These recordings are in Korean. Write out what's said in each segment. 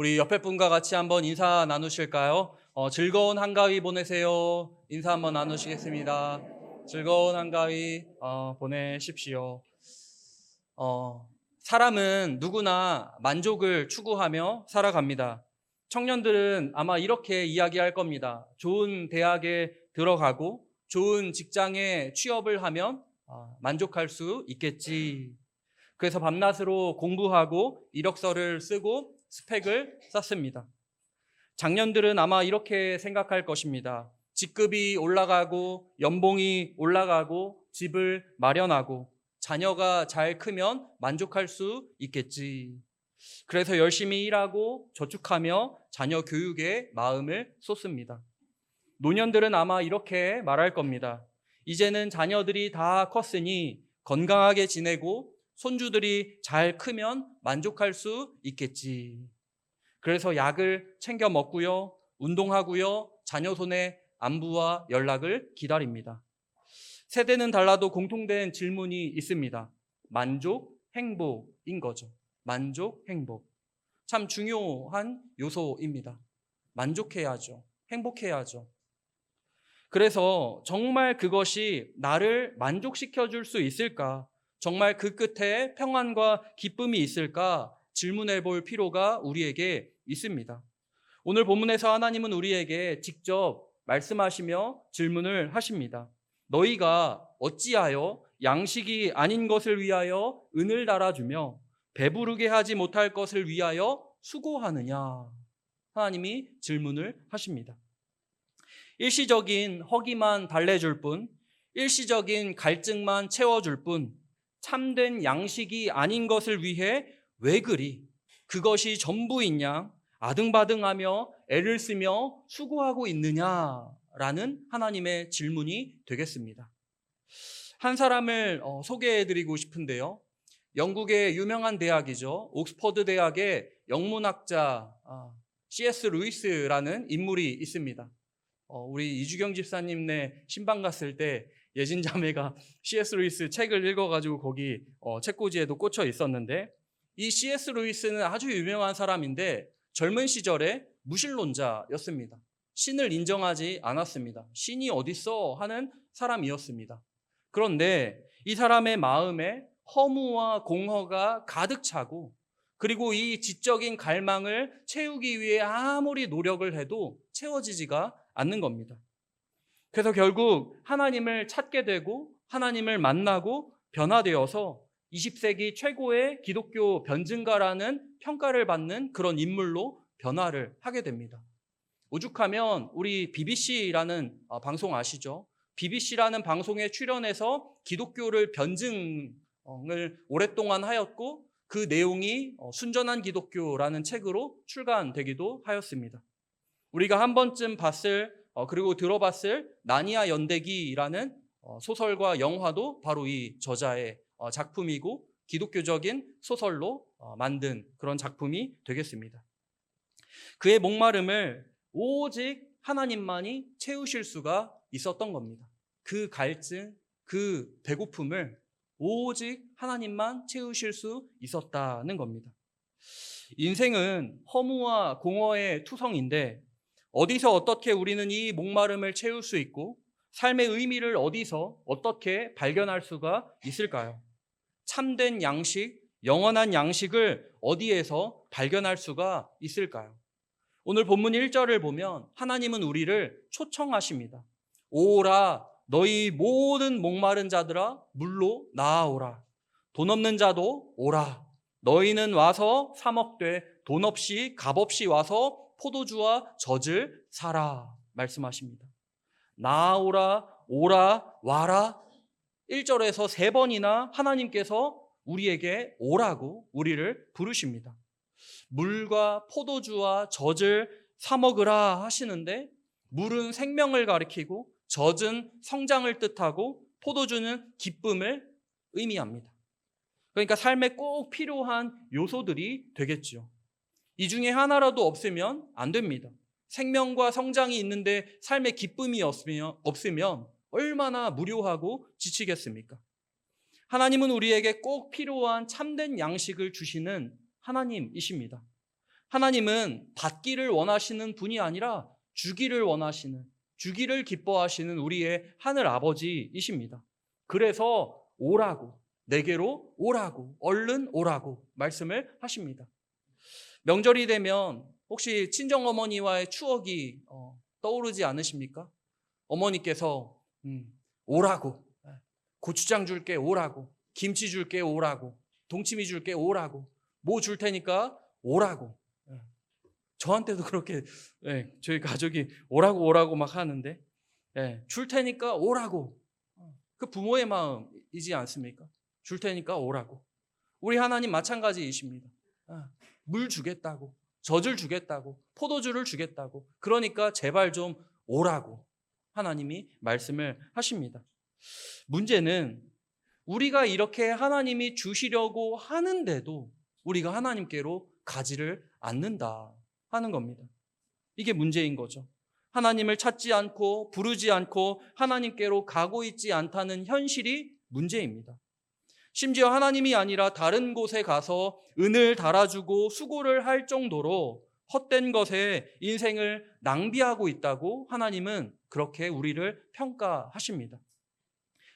우리 옆에 분과 같이 한번 인사 나누실까요? 어, 즐거운 한가위 보내세요. 인사 한번 나누시겠습니다. 즐거운 한가위 어, 보내십시오. 어, 사람은 누구나 만족을 추구하며 살아갑니다. 청년들은 아마 이렇게 이야기할 겁니다. 좋은 대학에 들어가고 좋은 직장에 취업을 하면 아, 만족할 수 있겠지. 그래서 밤낮으로 공부하고 이력서를 쓰고 스펙을 쌓습니다. 장년들은 아마 이렇게 생각할 것입니다. 직급이 올라가고 연봉이 올라가고 집을 마련하고 자녀가 잘 크면 만족할 수 있겠지. 그래서 열심히 일하고 저축하며 자녀 교육에 마음을 쏟습니다. 노년들은 아마 이렇게 말할 겁니다. 이제는 자녀들이 다 컸으니 건강하게 지내고 손주들이 잘 크면 만족할 수 있겠지. 그래서 약을 챙겨 먹고요. 운동하고요. 자녀 손에 안부와 연락을 기다립니다. 세대는 달라도 공통된 질문이 있습니다. 만족, 행복인 거죠. 만족, 행복. 참 중요한 요소입니다. 만족해야죠. 행복해야죠. 그래서 정말 그것이 나를 만족시켜 줄 수 있을까? 정말 그 끝에 평안과 기쁨이 있을까? 질문해 볼 필요가 우리에게 있습니다. 오늘 본문에서 하나님은 우리에게 직접 말씀하시며 질문을 하십니다. 너희가 어찌하여 양식이 아닌 것을 위하여 은을 달아주며 배부르게 하지 못할 것을 위하여 수고하느냐? 하나님이 질문을 하십니다. 일시적인 허기만 달래줄 뿐, 일시적인 갈증만 채워줄 뿐, 참된 양식이 아닌 것을 위해 왜 그리 그것이 전부인 양 아등바등하며 애를 쓰며 수고하고 있느냐라는 하나님의 질문이 되겠습니다. 한 사람을 어, 소개해드리고 싶은데요. 영국의 유명한 대학이죠. 옥스퍼드 대학의 영문학자 아, C.S. 루이스라는 인물이 있습니다. 어, 우리 이주경 집사님네 신방 갔을 때 예진 자매가 C.S. 루이스 책을 읽어가지고 거기 어, 책꽂이에도 꽂혀 있었는데 이 C.S. 루이스는 아주 유명한 사람인데 젊은 시절에 무신론자였습니다. 신을 인정하지 않았습니다. 신이 어딨어 하는 사람이었습니다. 그런데 이 사람의 마음에 허무와 공허가 가득 차고 그리고 이 지적인 갈망을 채우기 위해 아무리 노력을 해도 채워지지가 않는 겁니다. 그래서 결국 하나님을 찾게 되고 하나님을 만나고 변화되어서 20세기 최고의 기독교 변증가라는 평가를 받는 그런 인물로 변화를 하게 됩니다. 오죽하면 우리 BBC라는 어, 방송 아시죠? BBC라는 방송에 출연해서 기독교를 변증을 오랫동안 하였고 그 내용이 어, 순전한 기독교라는 책으로 출간되기도 하였습니다. 우리가 한 번쯤 봤을 어, 그리고 들어봤을 나니아 연대기라는 소설과 영화도 바로 이 저자의 작품이고 기독교적인 소설로 만든 그런 작품이 되겠습니다. 그의 목마름을 오직 하나님만이 채우실 수가 있었던 겁니다. 그 갈증, 그 배고픔을 오직 하나님만 채우실 수 있었다는 겁니다. 인생은 허무와 공허의 투성인데 어디서 어떻게 우리는 이 목마름을 채울 수 있고 삶의 의미를 어디서 어떻게 발견할 수가 있을까요? 참된 양식, 영원한 양식을 어디에서 발견할 수가 있을까요? 오늘 본문 1절을 보면 하나님은 우리를 초청하십니다. 오라 너희 모든 목마른 자들아 물로 나아오라. 돈 없는 자도 오라. 너희는 와서 사 먹되 돈 없이 값 없이 와서 포도주와 젖을 사라 말씀하십니다. 나아오라 오라 와라 1절에서 세 번이나 하나님께서 우리에게 오라고 우리를 부르십니다. 물과 포도주와 젖을 사 먹으라 하시는데 물은 생명을 가리키고 젖은 성장을 뜻하고 포도주는 기쁨을 의미합니다. 그러니까 삶에 꼭 필요한 요소들이 되겠죠. 이 중에 하나라도 없으면 안 됩니다. 생명과 성장이 있는데 삶의 기쁨이 없으면, 없으면 얼마나 무료하고 지치겠습니까? 하나님은 우리에게 꼭 필요한 참된 양식을 주시는 하나님이십니다. 하나님은 받기를 원하시는 분이 아니라 주기를 원하시는, 주기를 기뻐하시는 우리의 하늘 아버지이십니다. 그래서 오라고, 내게로 오라고, 얼른 오라고 말씀을 하십니다. 명절이 되면 혹시 친정 어머니와의 추억이 어, 떠오르지 않으십니까? 어머니께서 음, 오라고, 고추장 줄게 오라고, 김치 줄게 오라고, 동치미 줄게 오라고, 뭐 줄 테니까 오라고. 예. 저한테도 그렇게 예, 저희 가족이 오라고 오라고 막 하는데 예, 줄 테니까 오라고. 그 부모의 마음이지 않습니까? 줄 테니까 오라고. 우리 하나님 마찬가지이십니다. 아, 물 주겠다고, 젖을 주겠다고, 포도주를 주겠다고. 그러니까 제발 좀 오라고 하나님이 말씀을 하십니다. 문제는 우리가 이렇게 하나님이 주시려고 하는데도 우리가 하나님께로 가지를 않는다 하는 겁니다. 이게 문제인 거죠. 하나님을 찾지 않고 부르지 않고 하나님께로 가고 있지 않다는 현실이 문제입니다. 심지어 하나님이 아니라 다른 곳에 가서 은을 달아주고 수고를 할 정도로 헛된 것에 인생을 낭비하고 있다고 하나님은 그렇게 우리를 평가하십니다.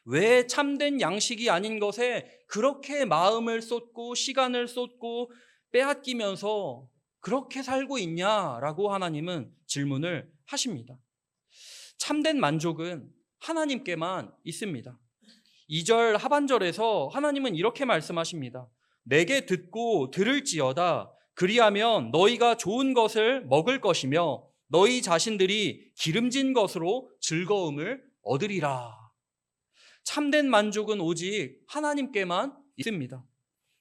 왜 참된 양식이 아닌 것에 그렇게 마음을 쏟고 시간을 쏟고 빼앗기면서 그렇게 살고 있냐라고 하나님은 질문을 하십니다. 참된 만족은 하나님께만 있습니다. 2절 하반절에서 하나님은 이렇게 말씀하십니다. 내게 듣고 들을지어다. 그리하면 너희가 좋은 것을 먹을 것이며 너희 자신들이 기름진 것으로 즐거움을 얻으리라. 참된 만족은 오직 하나님께만 있습니다.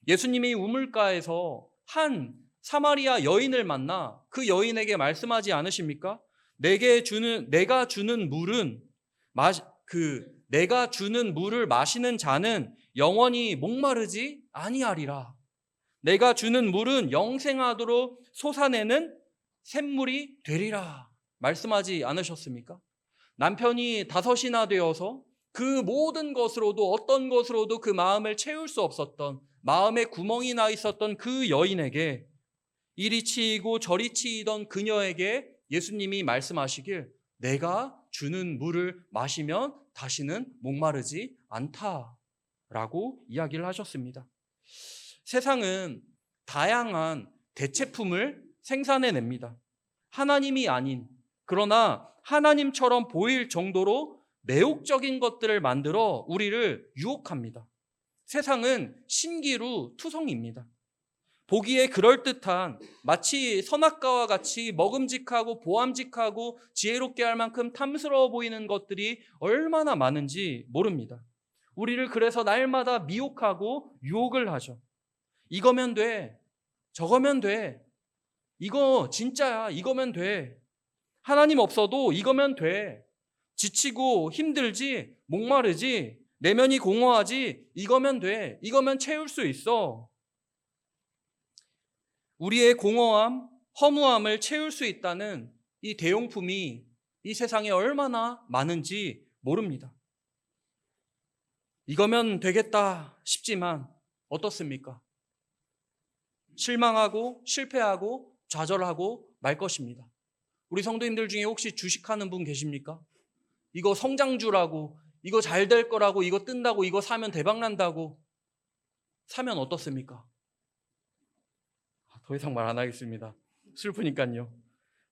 예수님이 우물가에서 한 사마리아 여인을 만나 그 여인에게 말씀하지 않으십니까? 내게 주는 내가 주는 물은 마, 그 내가 주는 물을 마시는 자는 영원히 목마르지 아니하리라. 내가 주는 물은 영생하도록 솟아내는 샘물이 되리라. 말씀하지 않으셨습니까? 남편이 다섯이나 되어서 그 모든 것으로도 어떤 것으로도 그 마음을 채울 수 없었던 마음에 구멍이 나 있었던 그 여인에게 이리 치이고 저리 치이던 그녀에게 예수님이 말씀하시길 내가 주는 물을 마시면 다시는 목마르지 않다라고 이야기를 하셨습니다. 세상은 다양한 대체품을 생산해 냅니다. 하나님이 아닌 그러나 하나님처럼 보일 정도로 매혹적인 것들을 만들어 우리를 유혹합니다. 세상은 신기루 투성입니다. 보기에 그럴듯한 마치 선악과와 같이 먹음직하고 보암직하고 지혜롭게 할 만큼 탐스러워 보이는 것들이 얼마나 많은지 모릅니다. 우리를 그래서 날마다 미혹하고 유혹을 하죠. 이거면 돼. 저거면 돼. 이거 진짜야. 이거면 돼. 하나님 없어도 이거면 돼. 지치고 힘들지, 목마르지, 내면이 공허하지, 이거면 돼. 이거면 채울 수 있어. 우리의 공허함, 허무함을 채울 수 있다는 이 대용품이 이 세상에 얼마나 많은지 모릅니다. 이거면 되겠다 싶지만 어떻습니까? 실망하고 실패하고 좌절하고 말 것입니다. 우리 성도님들 중에 혹시 주식하는 분 계십니까? 이거 성장주라고, 이거 잘 될 거라고, 이거 뜬다고, 이거 사면 대박 난다고 사면 어떻습니까? 아, 더 이상 말 안 하겠습니다. 슬프니까요.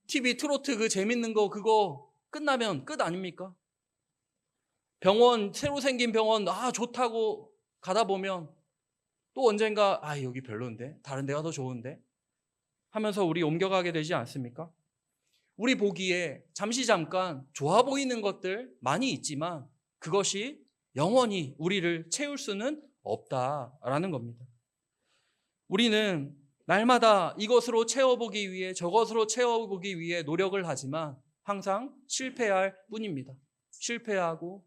TV 트로트 그 재밌는 거 그거 끝나면 끝 아닙니까? 병원 새로 생긴 병원 아 좋다고 가다 보면 또 언젠가 아 여기 별론데 다른 데가 더 좋은데 하면서 우리 옮겨가게 되지 않습니까? 우리 보기에 잠시 잠깐 좋아 보이는 것들 많이 있지만 그것이 영원히 우리를 채울 수는 없다라는 겁니다. 우리는 날마다 이것으로 채워보기 위해 저것으로 채워보기 위해 노력을 하지만 항상 실패할 뿐입니다. 실패하고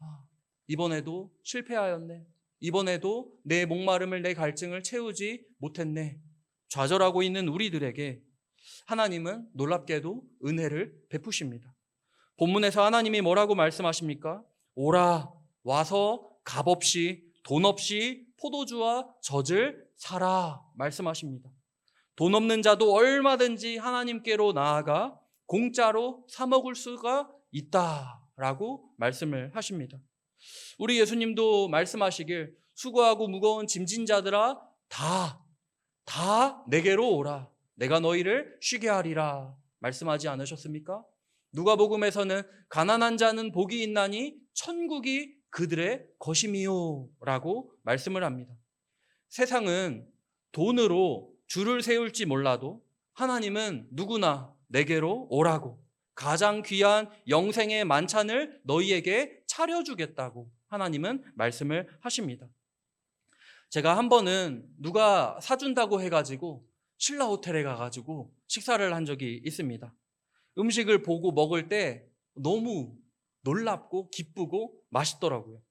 아, 이번에도 실패하였네. 이번에도 내 목마름을 내 갈증을 채우지 못했네. 좌절하고 있는 우리들에게 하나님은 놀랍게도 은혜를 베푸십니다. 본문에서 하나님이 뭐라고 말씀하십니까? 오라 와서 값 없이 돈 없이 포도주와 젖을 사라 말씀하십니다. 돈 없는 자도 얼마든지 하나님께로 나아가 공짜로 사 먹을 수가 있다라고 말씀을 하십니다. 우리 예수님도 말씀하시길 수고하고 무거운 짐진 자들아 다, 다 내게로 오라. 내가 너희를 쉬게 하리라. 말씀하지 않으셨습니까? 누가복음에서는 가난한 자는 복이 있나니 천국이 그들의 것임이요라고 말씀을 합니다. 세상은 돈으로 줄을 세울지 몰라도 하나님은 누구나 내게로 오라고 가장 귀한 영생의 만찬을 너희에게 차려주겠다고 하나님은 말씀을 하십니다. 제가 한 번은 누가 사준다고 해가지고 신라 호텔에 가가지고 식사를 한 적이 있습니다. 음식을 보고 먹을 때 너무 놀랍고 기쁘고 맛있더라고요.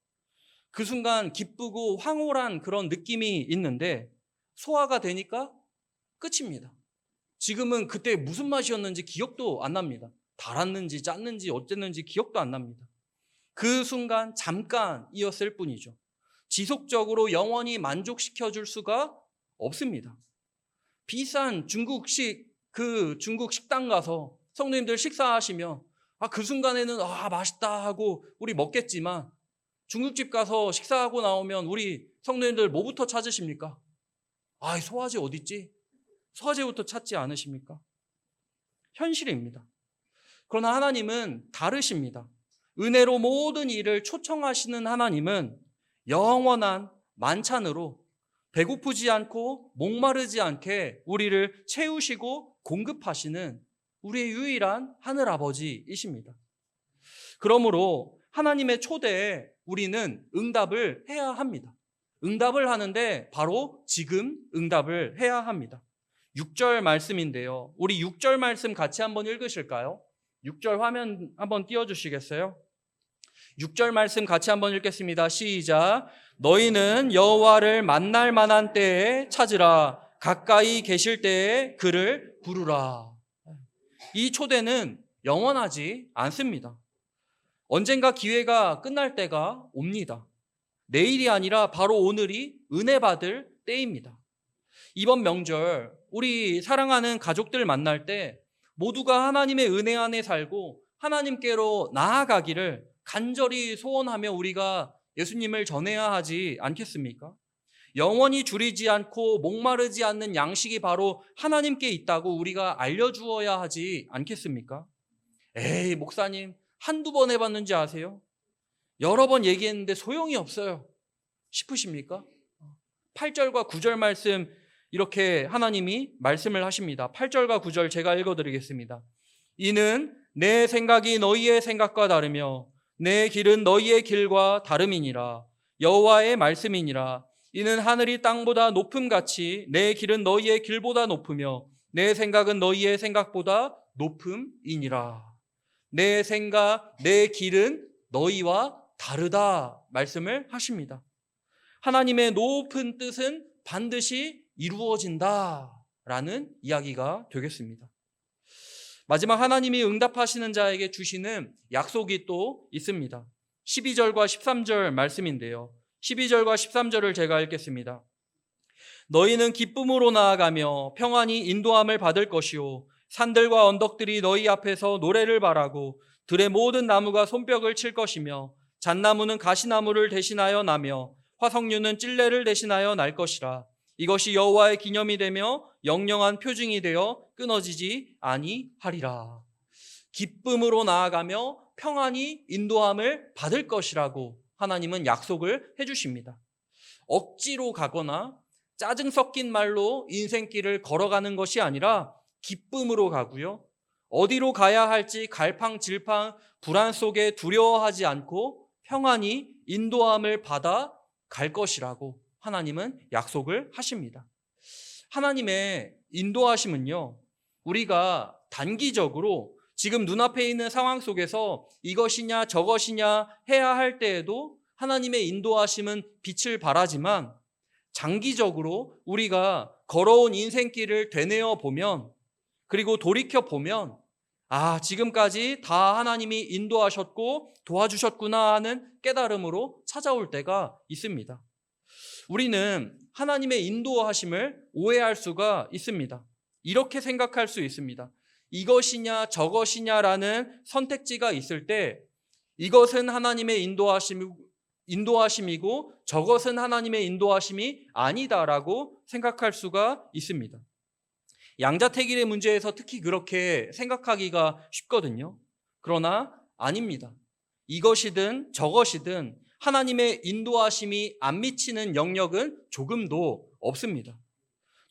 그 순간 기쁘고 황홀한 그런 느낌이 있는데 소화가 되니까 끝입니다. 지금은 그때 무슨 맛이었는지 기억도 안 납니다. 달았는지 짰는지 어쨌는지 기억도 안 납니다. 그 순간 잠깐이었을 뿐이죠. 지속적으로 영원히 만족시켜 줄 수가 없습니다. 비싼 중국식 그 중국 식당 가서 성도님들 식사하시면 아, 그 순간에는 아, 맛있다 하고 우리 먹겠지만 중국집 가서 식사하고 나오면 우리 성도님들 뭐부터 찾으십니까? 아, 소화제 어딨지? 소화제부터 찾지 않으십니까? 현실입니다. 그러나 하나님은 다르십니다. 은혜로 모든 일을 초청하시는 하나님은 영원한 만찬으로 배고프지 않고 목마르지 않게 우리를 채우시고 공급하시는 우리의 유일한 하늘 아버지이십니다. 그러므로 하나님의 초대에 우리는 응답을 해야 합니다. 응답을 하는데 바로 지금 응답을 해야 합니다. 6절 말씀인데요. 우리 6절 말씀 같이 한번 읽으실까요? 6절 화면 한번 띄워주시겠어요? 6절 말씀 같이 한번 읽겠습니다. 시작. 너희는 여호와를 만날 만한 때에 찾으라. 가까이 계실 때에 그를 부르라. 이 초대는 영원하지 않습니다. 언젠가 기회가 끝날 때가 옵니다. 내일이 아니라 바로 오늘이 은혜 받을 때입니다. 이번 명절 우리 사랑하는 가족들 만날 때 모두가 하나님의 은혜 안에 살고 하나님께로 나아가기를 간절히 소원하며 우리가 예수님을 전해야 하지 않겠습니까? 영원히 줄이지 않고 목마르지 않는 양식이 바로 하나님께 있다고 우리가 알려주어야 하지 않겠습니까? 에이, 목사님, 한두 번 해봤는지 아세요? 여러 번 얘기했는데 소용이 없어요. 싶으십니까? 8절과 9절 말씀 이렇게 하나님이 말씀을 하십니다. 8절과 9절 제가 읽어드리겠습니다. 이는 내 생각이 너희의 생각과 다르며 내 길은 너희의 길과 다름이니라. 여호와의 말씀이니라. 이는 하늘이 땅보다 높음 같이 내 길은 너희의 길보다 높으며 내 생각은 너희의 생각보다 높음이니라. 내 생각, 내 길은 너희와 다르다 말씀을 하십니다. 하나님의 높은 뜻은 반드시 이루어진다 라는 이야기가 되겠습니다. 마지막 하나님이 응답하시는 자에게 주시는 약속이 또 있습니다. 12절과 13절 말씀인데요. 12절과 13절을 제가 읽겠습니다. 너희는 기쁨으로 나아가며 평안히 인도함을 받을 것이요 산들과 언덕들이 너희 앞에서 노래를 바라고 들의 모든 나무가 손뼉을 칠 것이며 잣나무는 가시나무를 대신하여 나며 화석류는 찔레를 대신하여 날 것이라 이것이 여호와의 기념이 되며 영영한 표징이 되어 끊어지지 아니하리라 기쁨으로 나아가며 평안히 인도함을 받을 것이라고 하나님은 약속을 해주십니다. 억지로 가거나 짜증 섞인 말로 인생길을 걸어가는 것이 아니라 기쁨으로 가고요. 어디로 가야 할지 갈팡질팡 불안 속에 두려워하지 않고 평안히 인도함을 받아 갈 것이라고 하나님은 약속을 하십니다. 하나님의 인도하심은요, 우리가 단기적으로 지금 눈앞에 있는 상황 속에서 이것이냐 저것이냐 해야 할 때에도 하나님의 인도하심은 빛을 발하지만 장기적으로 우리가 걸어온 인생길을 되뇌어 보면 그리고 돌이켜 보면 아, 지금까지 다 하나님이 인도하셨고 도와주셨구나 하는 깨달음으로 찾아올 때가 있습니다. 우리는 하나님의 인도하심을 오해할 수가 있습니다. 이렇게 생각할 수 있습니다. 이것이냐 저것이냐라는 선택지가 있을 때 이것은 하나님의 인도하심, 인도하심이고 저것은 하나님의 인도하심이 아니다라고 생각할 수가 있습니다. 양자택일의 문제에서 특히 그렇게 생각하기가 쉽거든요. 그러나 아닙니다. 이것이든 저것이든 하나님의 인도하심이 안 미치는 영역은 조금도 없습니다.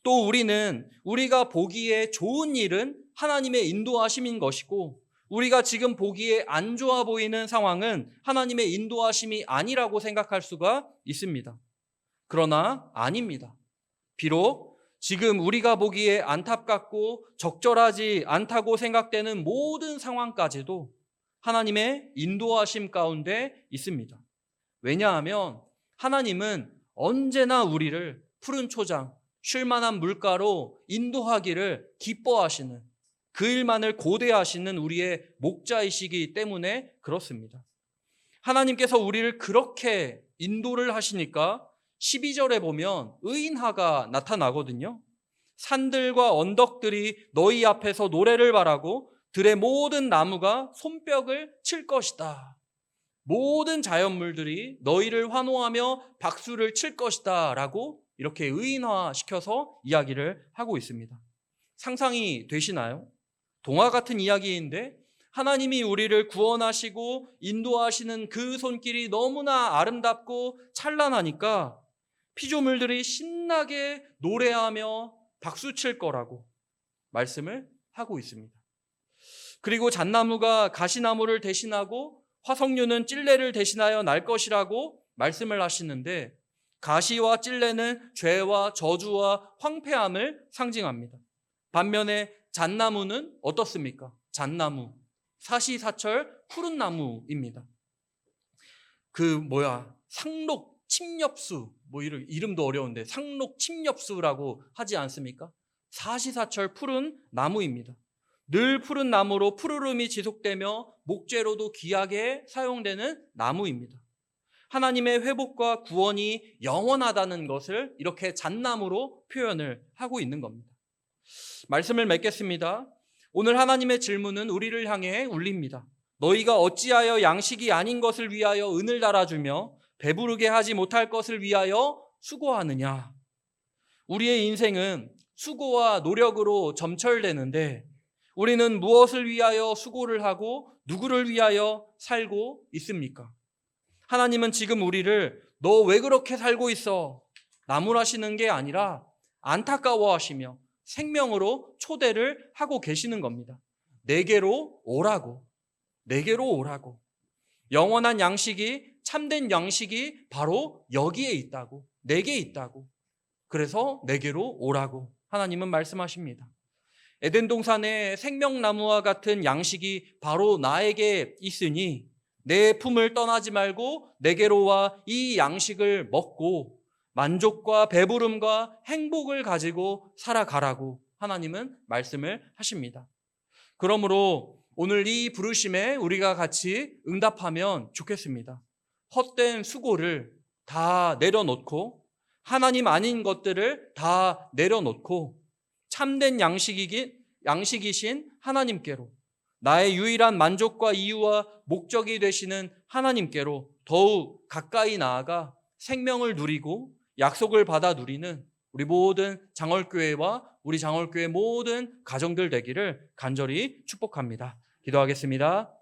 또 우리는 우리가 보기에 좋은 일은 하나님의 인도하심인 것이고 우리가 지금 보기에 안 좋아 보이는 상황은 하나님의 인도하심이 아니라고 생각할 수가 있습니다. 그러나 아닙니다. 비록 지금 우리가 보기에 안타깝고 적절하지 않다고 생각되는 모든 상황까지도 하나님의 인도하심 가운데 있습니다. 왜냐하면 하나님은 언제나 우리를 푸른 초장, 쉴만한 물가로 인도하기를 기뻐하시는 그 일만을 고대하시는 우리의 목자이시기 때문에 그렇습니다. 하나님께서 우리를 그렇게 인도를 하시니까 12절에 보면 의인하가 나타나거든요. 산들과 언덕들이 너희 앞에서 노래를 바라고 들의 모든 나무가 손뼉을 칠 것이다. 모든 자연물들이 너희를 환호하며 박수를 칠 것이다. 라고 이렇게 의인화 시켜서 이야기를 하고 있습니다. 상상이 되시나요? 동화 같은 이야기인데 하나님이 우리를 구원하시고 인도하시는 그 손길이 너무나 아름답고 찬란하니까 피조물들이 신나게 노래하며 박수 칠 거라고 말씀을 하고 있습니다. 그리고 잣나무가 가시나무를 대신하고 화석류는 찔레를 대신하여 날 것이라고 말씀을 하시는데 가시와 찔레는 죄와 저주와 황폐함을 상징합니다. 반면에 잣나무는 어떻습니까? 잣나무, 사시사철 푸른 나무입니다. 그 뭐야 상록 침엽수 뭐 이름 이름도 어려운데 상록 침엽수라고 하지 않습니까? 사시사철 푸른 나무입니다. 늘 푸른 나무로 푸르름이 지속되며 목재로도 귀하게 사용되는 나무입니다. 하나님의 회복과 구원이 영원하다는 것을 이렇게 잣나무로 표현을 하고 있는 겁니다. 말씀을 맺겠습니다. 오늘 하나님의 질문은 우리를 향해 울립니다. 너희가 어찌하여 양식이 아닌 것을 위하여 은을 달아주며 배부르게 하지 못할 것을 위하여 수고하느냐? 우리의 인생은 수고와 노력으로 점철되는데 우리는 무엇을 위하여 수고를 하고 누구를 위하여 살고 있습니까? 하나님은 지금 우리를 너 왜 그렇게 살고 있어? 나무라시는 게 아니라 안타까워 하시며 생명으로 초대를 하고 계시는 겁니다. 내게로 오라고. 내게로 오라고. 영원한 양식이 참된 양식이 바로 여기에 있다고. 내게 있다고. 그래서 내게로 오라고 하나님은 말씀하십니다. 에덴 동산의 생명나무와 같은 양식이 바로 나에게 있으니 내 품을 떠나지 말고 내게로 와 이 양식을 먹고 만족과 배부름과 행복을 가지고 살아가라고 하나님은 말씀을 하십니다. 그러므로 오늘 이 부르심에 우리가 같이 응답하면 좋겠습니다. 헛된 수고를 다 내려놓고 하나님 아닌 것들을 다 내려놓고 참된 양식이기, 양식이신 하나님께로 나의 유일한 만족과 이유와 목적이 되시는 하나님께로 더욱 가까이 나아가 생명을 누리고 약속을 받아 누리는 우리 모든 장월교회와 우리 장월교회 모든 가정들 되기를 간절히 축복합니다. 기도하겠습니다.